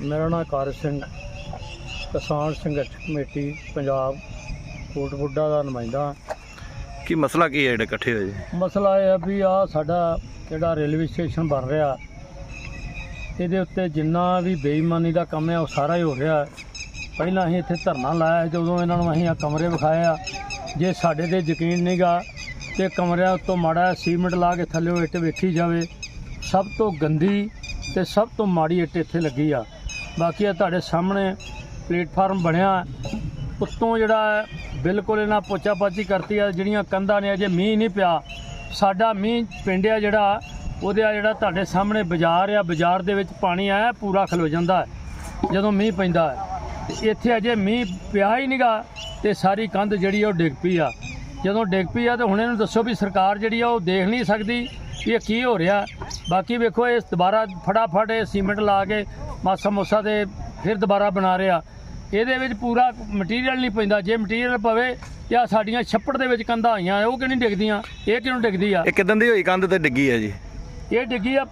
ਮੇਰਾ ਨਾਮ ਕਾਰ ਸਿੰਘ ਕਿਸਾਨ ਸੰਘਰਸ਼ ਕਮੇਟੀ ਪੰਜਾਬ ਕੋਟਬੁੱਢਾ ਦਾ ਨੁਮਾਇੰਦਾ। ਕੀ ਮਸਲਾ ਕੀ ਹੈ ਜਿਹੜੇ ਇਕੱਠੇ ਹੋਏ? ਜੀ ਮਸਲਾ ਇਹ ਹੈ ਵੀ ਆ ਸਾਡਾ ਜਿਹੜਾ ਰੇਲਵੇ ਸਟੇਸ਼ਨ ਬਣ ਰਿਹਾ ਇਹਦੇ ਉੱਤੇ ਜਿੰਨਾ ਵੀ ਬੇਈਮਾਨੀ ਦਾ ਕੰਮ ਹੈ ਉਹ ਸਾਰਾ ਹੀ ਹੋ ਰਿਹਾ ਪਹਿਲਾਂ ਅਸੀਂ ਇੱਥੇ ਧਰਨਾ ਲਾਇਆ ਸੀ, ਜਦੋਂ ਇਹਨਾਂ ਨੂੰ ਅਸੀਂ ਆ ਕਮਰੇ ਵਿਖਾਏ ਆ। ਜੇ ਸਾਡੇ ਤੇ ਯਕੀਨ ਨਹੀਂਗਾ ਤੇ ਕਮਰਿਆਂ ਉੱਤੋਂ ਮਾੜਾ ਜਿਹਾ ਸੀਮੈਂਟ ਲਾ ਕੇ ਥੱਲੇ ਇੱਟ ਵੇਖੀ ਜਾਵੇ ਸਭ ਤੋਂ ਗੰਦੀ ਤੇ ਸਭ ਤੋਂ ਮਾੜੀ ਇੱਟ ਇੱਥੇ ਲੱਗੀ ਆ। ਬਾਕੀ ਆ ਤੁਹਾਡੇ ਸਾਹਮਣੇ ਪਲੇਟਫਾਰਮ ਬਣਿਆ। ਉੱਤੋਂ ਜਿਹੜਾ ਬਿਲਕੁਲ ਇਹਨਾਂ ਪੋਚਾ ਪਾਚੀ ਕਰਤੀ ਆ, ਜਿਹੜੀਆਂ ਕੰਧਾਂ ਨੇ, ਅਜੇ ਮੀਂਹ ਨਹੀਂ ਪਿਆ। ਸਾਡਾ ਮੀਂਹ ਪਿੰਡ ਆ ਜਿਹੜਾ, ਉਹਦੇ ਆ ਜਿਹੜਾ ਤੁਹਾਡੇ ਸਾਹਮਣੇ ਬਾਜ਼ਾਰ ਆ, ਬਾਜ਼ਾਰ ਦੇ ਵਿੱਚ ਪਾਣੀ ਆਇਆ, ਪੂਰਾ ਖਲੋ ਜਾਂਦਾ ਜਦੋਂ ਮੀਂਹ ਪੈਂਦਾ ਇੱਥੇ ਅਜੇ ਮੀਂਹ ਪਿਆ ਹੀ ਨਹੀਂਗਾ ਤੇ ਸਾਰੀ ਕੰਧ ਜਿਹੜੀ ਆ, ਉਹ ਡਿੱਗ ਪਈ ਆ। ਜਦੋਂ ਡਿੱਗ ਪਈ ਆ, ਤੇ ਹੁਣ ਇਹਨੂੰ ਦੱਸੋ ਵੀ ਸਰਕਾਰ ਜਿਹੜੀ ਆ, ਉਹ ਦੇਖ ਨਹੀਂ ਸਕਦੀ, ਇਹ ਕੀ ਹੋ ਰਿਹਾ। ਬਾਕੀ ਵੇਖੋ ਇਹ ਦੁਬਾਰਾ ਫਟਾਫਟ ਇਹ ਸੀਮੈਂਟ ਲਾ ਕੇ ਮਾਸਾ ਮੋਸਾ ਤੇ ਫਿਰ ਦੁਬਾਰਾ ਬਣਾ ਰਿਹਾ। ਇਹਦੇ ਵਿੱਚ ਪੂਰਾ ਮਟੀਰੀਅਲ ਨਹੀਂ ਪੈਂਦਾ। ਜੇ ਮਟੀਰੀਅਲ ਪਵੇ ਜਾਂ ਸਾਡੀਆਂ ਛੱਪੜ ਦੇ ਵਿੱਚ ਕੰਧਾਂ ਆਈਆਂ ਉਹ ਕਿਉਂ ਨਹੀਂ ਡਿੱਗਦੀਆਂ? ਇਹ ਕਿਉਂ ਡਿੱਗਦੀ ਆ? ਇਹ ਕਿਦਾਂ ਦੀ ਹੋਈ? ਕੰਧ ਤੇ ਡਿੱਗੀ ਹੈ ਜੀ। ਇਹ ਡਿੱਗੀ ਆ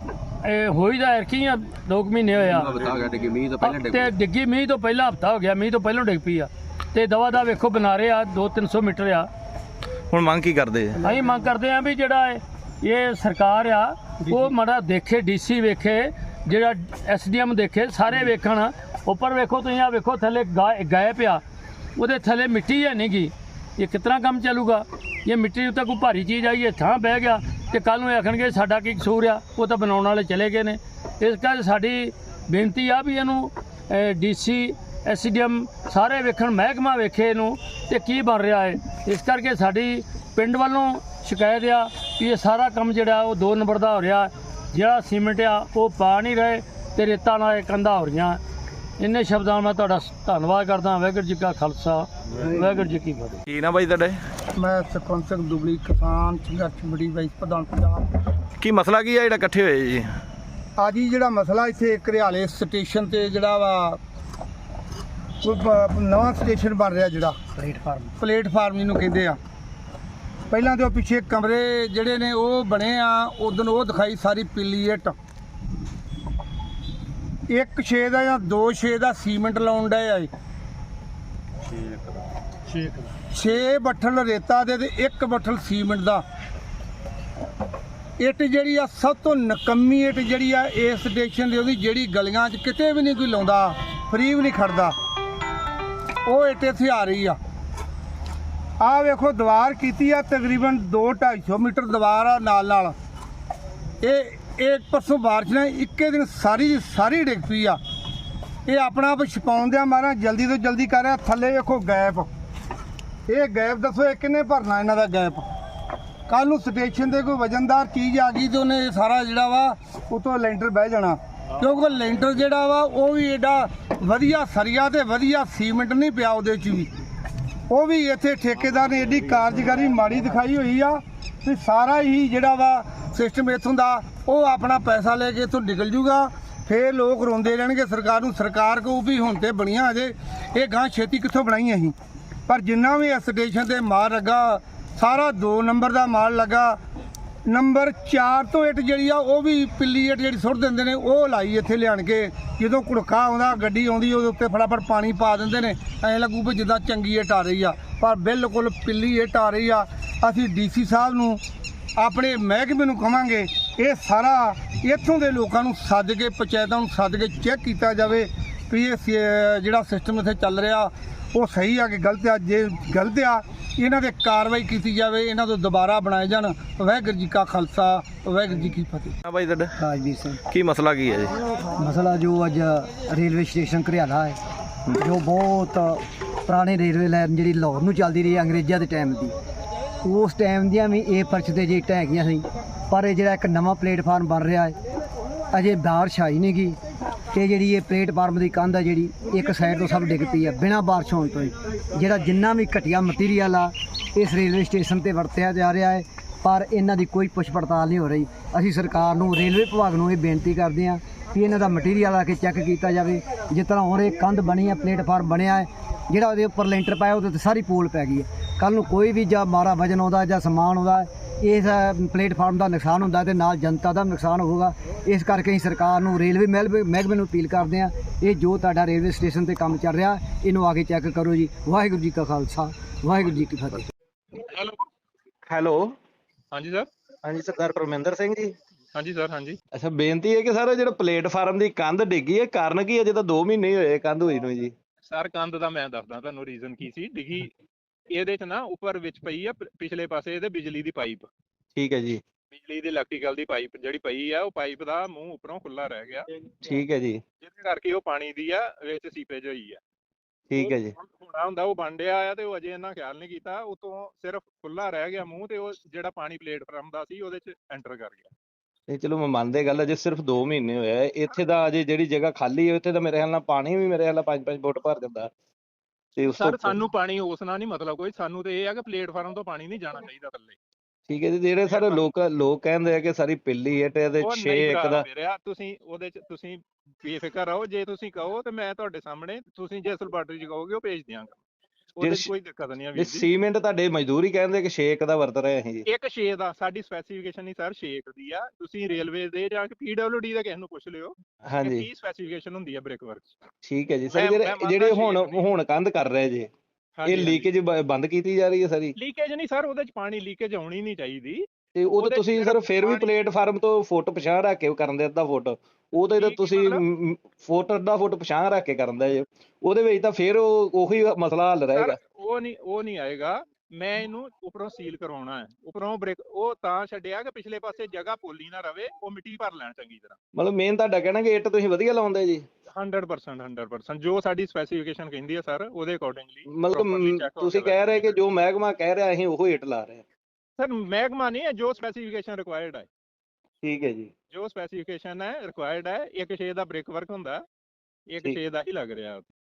ਇਹ ਹੋਈ ਦਾ ਐਰਕੀ ਆ 2 ਮਹੀਨੇ ਆ। ਬਤਾ ਗਿਆ ਕਿ ਮੀਂਹ ਤੋਂ ਪਹਿਲਾਂ ਡਿੱਗ। ਤੇ ਡਿੱਗੀ ਮੀਂਹ ਤੋਂ ਪਹਿਲਾਂ ਹਫਤਾ ਹੋ ਗਿਆ ਮੀਂਹ ਤੋਂ ਪਹਿਲਾਂ ਡਿੱਗ ਪਈ ਆ। ਤੇ ਦਵਾ ਦਾ ਵੇਖੋ ਬਨਾਰੇ ਆ 2-300 ਮੀਟਰ ਆ। ਹੁਣ ਮੰਗ ਕੀ ਕਰਦੇ ਜੀ ਅਸੀਂ ਮੰਗ ਕਰਦੇ ਆ ਵੀ ਜਿਹੜਾ ਇਹ- ਇਹ ਸਰਕਾਰ ਆ ਉਹ ਮੜਾ ਦੇਖੇ ਡੀਸੀ ਵੇਖੇ ਜਿਹੜਾ ਐਸਡੀਐਮ ਦੇਖੇ, ਸਾਰੇ ਵੇਖਣ। ਉੱਪਰ ਵੇਖੋ ਤੁਸੀਂ ਆ ਵੇਖੋ, ਥੱਲੇ ਗਾ- ਗਾਏ ਪਿਆ। ਉਹਦੇ ਥੱਲੇ ਮਿੱਟੀ ਹੈ ਨਹੀਂਗੀ ਇਹ ਕਿਤਨਾ ਕੰਮ ਚੱਲੂਗਾ? ਇਹ ਮਿੱਟੀ ਉੱਤੇ ਕੋਈ ਭਾਰੀ ਚੀਜ਼ ਆਈ ਹੈ ਥਾਂ ਬਹਿ ਗਿਆ। ਤੇ ਕੱਲ ਨੂੰ ਇਹ ਆਖਣਗੇ, ਸਾਡਾ ਕੀ ਕਸੂਰ ਆ? ਉਹ ਤਾਂ ਬਣਾਉਣ ਵਾਲੇ ਚਲੇ ਗਏ ਨੇ। ਇਸ ਕਰਕੇ ਸਾਡੀ ਬੇਨਤੀ ਆ ਵੀ ਇਹਨੂੰ ਡੀਸੀ ਐਸਡੀਐਮ ਸਾਰੇ ਵੇਖਣ, ਮਹਿਕਮਾ ਵੇਖੇ ਇਹਨੂੰ ਤੇ ਕੀ ਬਣ ਰਿਹਾ ਹੈ। ਇਸ ਕਰਕੇ ਸਾਡੀ ਪਿੰਡ ਵੱਲੋਂ ਸ਼ਿਕਾਇਤ ਆ ਵੀ ਇਹ ਸਾਰਾ ਕੰਮ ਜਿਹੜਾ ਉਹ ਦੋ ਨੰਬਰ ਦਾ ਹੋ ਰਿਹਾ। ਜਿਹੜਾ ਸੀਮੈਂਟ ਆ ਉਹ ਪਾ ਨਹੀਂ ਰਹੇ ਤੇ ਰੇਤਾ ਨਾਲ ਇਹ ਕੰਧਾਂ ਹੋ ਰਹੀਆਂ। ਇੰਨੇ ਸ਼ਬਦਾਂ ਨਾਲ ਮੈਂ ਤੁਹਾਡਾ ਧੰਨਵਾਦ ਕਰਦਾ ਵਾਹਿਗੁਰੂ ਜੀ ਕਾ ਖਾਲਸਾ ਵਾਹਿਗੁਰੂ ਜੀ ਕੀ ਫਤਿਹ। ਕੀ ਨਾ ਬਾਈ ਤੁਹਾਡੇ? ਮੈਂ ਸਰਪੰਚ ਸਿੰਘ ਦੁਬਲੀ ਕਿਸਾਨ ਸੰਘਰਸ਼ ਕਮੇਟੀ ਵਾਈਸ ਪ੍ਰਧਾਨ ਪੰਜਾਬ। ਕੀ ਮਸਲਾ ਕੀ ਹੈ ਜਿਹੜਾ ਇਕੱਠੇ ਹੋਏ ਜੀ? ਅੱਜ ਹੀ ਜਿਹੜਾ ਮਸਲਾ ਇੱਥੇ ਘਰਿਆਲੇ ਸਟੇਸ਼ਨ ਤੇ ਜਿਹੜਾ ਵਾ ਕੋਈ ਨਵਾਂ ਸਟੇਸ਼ਨ ਬਣ ਰਿਹਾ ਜਿਹੜਾ। ਪਲੇਟਫਾਰਮ ਪਲੇਟਫਾਰਮ ਜਿਹਨੂੰ ਕਹਿੰਦੇ ਆ। ਪਹਿਲਾਂ ਤੇ ਉਹ ਪਿੱਛੇ ਕਮਰੇ ਜਿਹੜੇ ਨੇ ਉਹ ਬਣੇ ਆ ਉਦੋਂ ਉਹ ਦਿਖਾਈ ਸਾਰੀ ਪੀਲੀ ਇੱਟ। ਇੱਕ ਛੇ ਦਾ ਜਾਂ ਦੋ ਛੇ ਦਾ ਸੀਮੈਂਟ ਲਾਉਣ ਡਏ ਆ 6 ਬੱਠਲ ਰੇਤਾ ਦੇ ਤੇ ਇੱਕ ਬੱਠਲ ਸੀਮੈਂਟ ਦਾ। ਇੱਟ ਜਿਹੜੀ ਆ, ਸਭ ਤੋਂ ਨਕੰਮੀ ਇੱਟ ਜਿਹੜੀ ਆ, ਇਸ ਸਟੇਸ਼ਨ ਦੀ ਉਹਦੀ ਜਿਹੜੀ ਗਲੀਆਂ 'ਚ ਕਿਤੇ ਵੀ ਨਹੀਂ ਕੋਈ ਲਾਉਂਦਾ, ਫਰੀ ਵੀ ਨਹੀਂ ਖੜਦਾ। ਉਹ ਇੱਟ ਇੱਥੇ ਆ ਰਹੀ ਆ। ਆ ਵੇਖੋ ਦੀਵਾਰ ਕੀਤੀ ਆ ਤਕਰੀਬਨ 2 250 ਮੀਟਰ ਦੀਵਾਰ ਆ ਨਾਲ ਨਾਲ। ਇਹ ਇਹ ਪਰਸੋਂ ਬਾਰਿਸ਼ ਨੇ, ਇੱਕੇ ਦਿਨ ਸਾਰੀ ਸਾਰੀ ਡਿੱਗ ਪਈ ਆ। ਇਹ ਆਪਣਾ ਆਪ ਛਪਾਉਣ ਦਿਆਂ ਜਲਦੀ ਤੋਂ ਜਲਦੀ ਕਰ ਰਿਹਾ ਥੱਲੇ ਵੇਖੋ ਗੈਪ। ਇਹ ਗੈਪ ਦੱਸੋ, ਇਹ ਕਿੰਨੇ ਭਰਨਾ ਇਹਨਾਂ ਦਾ ਗੈਪ? ਕੱਲ ਨੂੰ ਸਟੇਸ਼ਨ ਤੇ ਕੋਈ ਵਜਨਦਾਰ ਚੀਜ਼ ਆ ਗਈ ਤੇ ਉਹਨੇ ਇਹ ਸਾਰਾ ਜਿਹੜਾ ਵਾ, ਉਤੋਂ ਲੈਂਟਰ ਬਹਿ ਜਾਣਾ। ਕਿਉਂਕਿ ਲੈਂਟਰ ਜਿਹੜਾ ਵਾ, ਉਹ ਵੀ ਏਡਾ ਵਧੀਆ ਸਰੀਆ ਤੇ ਵਧੀਆ ਸੀਮੈਂਟ ਨਹੀਂ ਪਿਆ ਉਹਦੇ ਚ ਵੀ। ਉਹ ਵੀ ਇੱਥੇ ਠੇਕੇਦਾਰ ਨੇ ਏਡੀ ਕਾਰਜਕਾਰੀ ਮਾੜੀ ਦਿਖਾਈ ਹੋਈ ਆ ਵੀ ਸਾਰਾ ਹੀ ਜਿਹੜਾ ਵਾ ਸਿਸਟਮ ਇੱਥੋਂ ਦਾ, ਉਹ ਆਪਣਾ ਪੈਸਾ ਲੈ ਕੇ ਇੱਥੋਂ ਨਿਕਲ ਜੂਗਾ। ਫੇਰ ਲੋਕ ਰੋਂਦੇ ਰਹਿਣਗੇ, ਸਰਕਾਰ ਨੂੰ ਸਰਕਾਰ ਕੋ ਵੀ ਹੁਣ ਤੇ ਬਣੀਆਂ ਅਜੇ ਇਹ ਗਾਂ ਛੇਤੀ ਕਿੱਥੋਂ ਬਣਾਈ ਅਸੀਂ ਪਰ ਜਿੰਨਾ ਵੀ ਇਸ ਸਟੇਸ਼ਨ ਤੇ ਮਾਲ ਲੱਗਾ, ਸਾਰਾ 2 ਨੰਬਰ ਦਾ ਮਾਲ ਲੱਗਾ ਨੰਬਰ 4 ਤੋਂ ਇੱਟ ਜਿਹੜੀ ਆ, ਉਹ ਵੀ ਪਿੱਲੀ ਇੱਟ ਜਿਹੜੀ ਸੁੱਟ ਦਿੰਦੇ ਨੇ, ਉਹ ਲਾਈ ਇੱਥੇ ਲਿਆਣ ਕੇ। ਜਦੋਂ ਕੁੜਕਾ ਆਉਂਦਾ, ਗੱਡੀ ਆਉਂਦੀ, ਉਹਦੇ ਉੱਤੇ ਫਟਾਫਟ ਪਾਣੀ ਪਾ ਦਿੰਦੇ ਨੇ। ਐਂ ਲੱਗੂ ਵੀ ਜਿੱਦਾਂ ਚੰਗੀ ਇੱਟ ਆ ਰਹੀ ਆ। ਪਰ ਬਿਲਕੁਲ ਪਿੱਲੀ ਇੱਟ ਆ ਰਹੀ ਆ। ਅਸੀਂ ਡੀਸੀ ਸਾਹਿਬ ਨੂੰ, ਆਪਣੇ ਮਹਿਕਮੇ ਨੂੰ ਕਵਾਂਗੇ, ਇਹ ਸਾਰਾ ਇੱਥੋਂ ਦੇ ਲੋਕਾਂ ਨੂੰ ਸੱਦ ਕੇ, ਪੰਚਾਇਤਾਂ ਨੂੰ ਸੱਦ ਕੇ ਚੈੱਕ ਕੀਤਾ ਜਾਵੇ ਵੀ ਇਹ ਸ- ਜਿਹੜਾ ਸਿਸਟਮ ਇੱਥੇ ਚੱਲ ਰਿਹਾ। ਉਹ ਸਹੀ ਆ ਕਿ ਗਲਤ ਆ ਜੇ ਗਲਤ ਆ ਇਹਨਾਂ ਤੇ ਕਾਰਵਾਈ ਕੀਤੀ ਜਾਵੇ ਇਹਨਾਂ ਤੋਂ ਦੁਬਾਰਾ ਬਣਾਏ ਜਾਣ। ਵਾਹਿਗੁਰੂ ਜੀ ਕਾ ਖਾਲਸਾ ਵਾਹਿਗੁਰੂ ਜੀ ਕੀ ਫਤਿਹ। ਨਾ ਬਾਈ ਤੁਹਾਡਾ? ਰਾਜਵੀਰ ਸਿੰਘ। ਕੀ ਮਸਲਾ ਕੀ ਹੈ ਜੀ? ਮਸਲਾ ਜੋ ਅੱਜ ਰੇਲਵੇ ਸਟੇਸ਼ਨ ਘਰਿਆਲਾ ਹੈ ਜੋ ਬਹੁਤ ਪੁਰਾਣੀ ਰੇਲਵੇ ਲਾਈਨ ਜਿਹੜੀ ਲਾਹੌਰ ਨੂੰ ਚੱਲਦੀ ਰਹੀ ਹੈ ਅੰਗਰੇਜ਼ਾਂ ਦੇ ਟਾਈਮ ਦੀ। ਉਸ ਟਾਈਮ ਦੀਆਂ ਵੀ ਇਹ ਫਰਸ਼ ਤੇ ਜੇ ਹੈਗੀਆਂ ਸੀ ਪਰ ਇਹ ਜਿਹੜਾ ਇੱਕ ਨਵਾਂ ਪਲੇਟਫਾਰਮ ਬਣ ਰਿਹਾ ਹੈ ਅਜੇ ਬਾਰਿਸ਼ ਆਈ ਨਹੀਂ ਗਈ ਤੇ ਜਿਹੜੀ ਇਹ ਪਲੇਟਫਾਰਮ ਦੀ ਕੰਧ ਆ ਜਿਹੜੀ, ਇੱਕ ਸਾਈਡ ਤੋਂ ਸਭ ਡਿੱਗ ਪਈ ਆ, ਬਿਨਾਂ ਬਾਰਿਸ਼ ਹੋਣ ਤੋਂ ਹੀ। ਜਿਹੜਾ ਜਿੰਨਾ ਵੀ ਘਟੀਆ ਮਟੀਰੀਅਲ ਆ, ਇਸ ਰੇਲਵੇ ਸਟੇਸ਼ਨ ਤੇ ਵਰਤਿਆ ਜਾ ਰਿਹਾ ਹੈ, ਪਰ ਇਹਨਾਂ ਦੀ ਕੋਈ ਪੁੱਛ ਪੜਤਾਲ ਨਹੀਂ ਹੋ ਰਹੀ। ਅਸੀਂ ਸਰਕਾਰ ਨੂੰ ਰੇਲਵੇ ਵਿਭਾਗ ਨੂੰ ਇਹ ਬੇਨਤੀ ਕਰਦੇ ਹਾਂ ਕਿ ਇਹਨਾਂ ਦਾ ਮਟੀਰੀਅਲ ਆ ਕੇ ਚੈੱਕ ਕੀਤਾ ਜਾਵੇ। ਜਿਸ ਤਰ੍ਹਾਂ ਹੁਣ ਇਹ ਕੰਧ ਬਣੀ ਹੈ ਪਲੇਟਫਾਰਮ ਬਣਿਆ ਹੈ, ਜਿਹੜਾ ਉਹਦੇ ਉੱਪਰ ਲੈਂਟਰ ਪਾਇਆ, ਉਹਦੇ ਤੇ ਸਾਰੀ ਪੋਲ ਪੈ ਗਈ ਹੈ। ਕੱਲ ਨੂੰ ਕੋਈ ਵੀ ਜਾਂ ਮਾਰਾ ਵਜਨ ਆਉਂਦਾ ਜਾਂ ਸਮਾਨ ਆਉਂਦਾ ਇਸ ਪਲੇਟਫਾਰਮ ਦਾ ਨੁਕਸਾਨ ਹੁੰਦਾ ਤੇ ਨਾਲ ਜਨਤਾ ਦਾ ਨੁਕਸਾਨ ਹੋਊਗਾ। ਇਸ ਕਰਕੇ ਅਸੀਂ ਸਰਕਾਰ ਨੂੰ ਰੇਲਵੇ ਮਹਿਕਮੇ ਨੂੰ ਅਪੀਲ ਕਰਦੇ ਹਾਂ ਇਹ ਜੋ ਤੁਹਾਡਾ ਰੇਲਵੇ ਸਟੇਸ਼ਨ ਤੇ ਕੰਮ ਚੱਲ ਰਿਹਾ ਇਹਨੂੰ ਆ ਕੇ ਚੈੱਕ ਕਰੋ ਜੀ। ਵਾਹਿਗੁਰੂ ਜੀ ਕਾ ਖਾਲਸਾ ਵਾਹਿਗੁਰੂ ਜੀ ਕੀ ਫਤਿਹ। ਹੈਲੋ। ਹਾਂਜੀ ਸਰ। ਹਾਂਜੀ ਸਰਦਾਰ ਪਰਮਿੰਦਰ ਸਿੰਘ ਜੀ। ਹਾਂਜੀ ਸਰ ਹਾਂਜੀ। ਅੱਛਾ ਬੇਨਤੀ ਹੈ ਕਿ ਸਰ ਜਿਹੜਾ ਪਲੇਟਫਾਰਮ ਦੀ ਕੰਧ ਡਿੱਗੀ ਹੈ ਕਾਰਨ ਕੀ ਹੈ? ਜੇ ਤਾਂ 2 ਮਹੀਨੇ ਹੀ ਹੋਏ ਕੰਧ ਹੋਈ ਨੂੰ ਜੀ। ਸਰ ਕੰਧ ਦਾ ਮੈਂ ਦੱਸਦਾ ਤੁਹਾਨੂੰ ਰੀਜ਼ਨ ਕੀ ਸੀ? ਡਿੱਗੀ ਇਹਦੇ ਚ ਨਾ ਉੱਪਰ ਵਿੱਚ ਪਈ ਆ ਪ- ਪਿਛਲੇ ਪਾਸੇ ਇਹਦੇ ਬਿਜਲੀ ਦੀ ਪਾਈਪ। ਠੀਕ ਹੈ ਜੀ। ਬਿਜਲੀ ਦੀ ਇਲੈਕਟ੍ਰੀਕਲ ਦੀ ਪਾਈਪ ਜਿਹੜੀ ਪਈ ਆ ਉਹ ਪਾਈਪ ਦਾ ਮੂੰਹ ਉੱਪਰੋਂ ਖੁੱਲਾ ਰਹਿ ਗਿਆ। ਠੀਕ ਹੈ ਜੀ। ਜਿਹਦੇ ਕਰਕੇ ਉਹ ਪਾਣੀ ਦੀ ਆ ਵਿੱਚ ਸੀਪੇਜ ਹੋਈ ਆ। ਠੀਕ ਹੈ ਜੀ। ਹੁਣ ਹੋਣਾ ਹੁੰਦਾ ਉਹ ਬਣ ਆ ਤੇ ਉਹ ਅਜੇ ਇਹਨਾਂ ਖਿਆਲ ਨਹੀਂ ਕੀਤਾ ਉਤੋਂ ਸਿਰਫ ਖੁੱਲਾ ਰਹਿ ਗਿਆ ਮੂੰਹ ਤੇ ਉਹ ਜਿਹੜਾ ਪਾਣੀ ਪਲੇਟਫਾਰਮ ਦਾ ਸੀ ਉਹਦੇ ਚ ਐਂਟਰ ਕਰ ਗਿਆ। ਇਹ ਚਲੋ ਮੈਂ ਮੰਨਦੇ ਗੱਲ ਅਜੇ ਸਿਰਫ 2 ਮਹੀਨੇ ਹੋਏ ਆ। ਇੱਥੇ ਦਾ ਅਜੇ ਜਿਹੜੀ ਜਗ੍ਹਾ ਖਾਲੀ ਹੈ ਉੱਥੇ ਤਾਂ ਮੇਰੇ ਖਿਆਲ ਨਾਲ ਪਾਣੀ ਵੀ ਮੇਰੇ ਖਿਆਲ ਨਾਲ 5-5 ਫੁੱਟ ਭਰ ਜਾਂਦਾ। ਤੇ ਉਸ ਤੋਂ ਸਰ ਸਾਨੂੰ ਪਾਣੀ ਉਸ ਨਾਲ ਨਹੀਂ ਮਤਲਬ ਕੋਈ ਸਾਨੂੰ ਤੇ ਇਹ ਆ ਕਿ ਪਲੇਟਫਾਰਮ ਤੋਂ ਪਾਣੀ ਨਹੀਂ ਜਾਣਾ ਚਾਹੀਦਾ ਥੱਲੇ। ਠੀਕ ਹੈ ਜੀ ਜਿਹੜੇ ਸਾਰੇ ਲੋਕ ਲੋਕ ਕਹਿੰਦੇ ਆ ਕਿ ਸਾਰੀ ਪਿੱਲੀ ਹੈ ਤੇ ਇਹਦੇ ਉਹ 6 ਨਹੀਂ ਇੱਕ ਦਾ ਤੁਸੀਂ ਉਹਦੇ ਚ ਤੁਸੀਂ ਬੇਫਿਕਰ ਰਹੋ ਜੇ ਤੁਸੀਂ ਕਹੋ ਤੇ ਮੈਂ ਤੁਹਾਡੇ ਸਾਹਮਣੇ ਤੁਸੀਂ ਜੇ ਸਲਬਾਟਰੀ ਚ ਕਹੋਗੇ ਉਹ ਭੇਜ ਦਿਆਂਗਾ। ਉਹਦੇ ਕੋਈ ਦਿੱਕਤ ਨਹੀਂ ਆ ਵੀਰ ਜੀ। ਸੀਮੈਂਟ ਤੁਹਾਡੇ ਮਜ਼ਦੂਰੀ ਕਹਿੰਦੇ ਕਿ 6 ਇੱਕ ਦਾ ਵਰਤ ਰਹੇ ਅਸੀਂ। ਜੀ ਇੱਕ 6 ਦਾ ਸਾਡੀ ਸਪੈਸੀਫਿਕੇਸ਼ਨ ਨਹੀਂ ਸਰ 6 ਦੀ ਆ। ਤੁਸੀਂ ਰੇਲਵੇ ਦੇ ਜਾਂ ਪੀਡਬਲਯੂਡੀ ਦਾ ਕਿਸੇ ਨੂੰ ਪੁੱਛ ਲਿਓ ਹਾਂਜੀ। ਕੀ ਸਪੈਸੀਫਿਕੇਸ਼ਨ ਹੁੰਦੀ ਆ ਬ੍ਰੇਕ ਵਰਕ ਠੀਕ ਹੈ ਜੀ। ਸਰ ਜਿਹੜੇ ਹੁਣ। ਹੁਣ ਕੰਧ ਕਰ ਰਹੇ ਜੇ। ਇਹ ਲੀਕੇਜ ਬੰਦ ਕੀਤੀ ਜਾ ਰਹੀ ਹੈ ਸਾਰੀ? ਲੀਕੇਜ ਨਹੀਂ ਸਰ ਉਹਦੇ ਚ ਪਾਣੀ ਲੀਕੇਜ ਆਉਣੀ ਨਹੀਂ ਚਾਹੀਦੀ। ਤੇ ਉਹ ਤਾਂ ਤੁਸੀਂ ਸਰ ਫਿਰ ਵੀ ਪਲੇਟਫਾਰਮ ਤੋਂ ਫੁੱਟ ਪਛਾਣ ਰੱਖ ਕੇ ਕਰਨ ਦੇ ਅੱਧਾ ਫੁੱਟ ਉਹਦੇ ਤਾਂ ਤੁਸੀਂ? ਫੁੱਟ ਅੱਧਾ ਫੁੱਟ ਪਛਾਣ ਰੱਖ ਕੇ ਕਰਨ ਦਾ ਜੇ। ਉਹਦੇ ਵਿੱਚ ਤਾਂ ਫਿਰ ਉਹ ਉਹੀ ਮਸਲਾ ਹੱਲ ਰਹੇਗਾ। ਉਹ ਨਹੀਂ ਉਹ ਨਹੀਂ ਆਏਗਾ। ਮੈਂ ਇਹਨੂੰ ਉੱਪਰੋਂ ਸੀਲ ਕਰਵਾਉਣਾ ਹੈ। ਉੱਪਰੋਂ ਬ੍ਰੇਕ ਉਹ ਤਾਂ ਛੱਡਿਆ ਕਿ ਪਿਛਲੇ ਪਾਸੇ ਜਗ੍ਹਾ ਪੋਲੀ ਨਾ ਰਵੇ ਉਹ ਮਿੱਟੀ ਭਰ ਲੈਣ ਚੰਗੀ ਤਰ੍ਹਾਂ। ਮਤਲਬ ਮੇਨ ਤੁਹਾਡਾ ਕਹਿਣਾ ਕਿ ਇੱਟ ਤੁਸੀਂ ਵਧੀਆ ਲਾਉਂਦੇ ਜੀ। 100% 100% ਜੋ ਸਾਡੀ ਸਪੈਸੀਫਿਕੇਸ਼ਨ ਕਹਿੰਦੀ ਹੈ ਸਰ ਉਹਦੇ ਅਕੋਰਡਿੰਗਲੀ ਮਤਲਬ ਤੁਸੀਂ ਕਹਿ ਰਹੇ ਕਿ ਜੋ ਮਹਿਕਮਾ ਕਹਿ ਰਿਹਾ ਅਸੀਂ ਉਹ ਇੱਟ ਲਾ ਰਹੇ ਹਾਂ। ਸਰ ਮਹਿਕਮਾ ਨਹੀਂ ਹੈ ਜੋ ਸਪੈਸੀਫਿਕੇਸ਼ਨ ਰਿਕੁਆਇਰਡ ਹੈ। ਠੀਕ ਹੈ ਜੀ। ਜੋ ਸਪੈਸੀਫਿਕੇਸ਼ਨ ਹੈ ਰਿਕੁਆਇਰਡ ਹੈ ਇੱਕ 6 ਦਾ ਬ੍ਰੇਕ ਵਰਕ ਹੁੰਦਾ ਇੱਕ ਠੀਕ। 6 ਦਾ ਹੀ ਲੱਗ ਰਿਹਾ।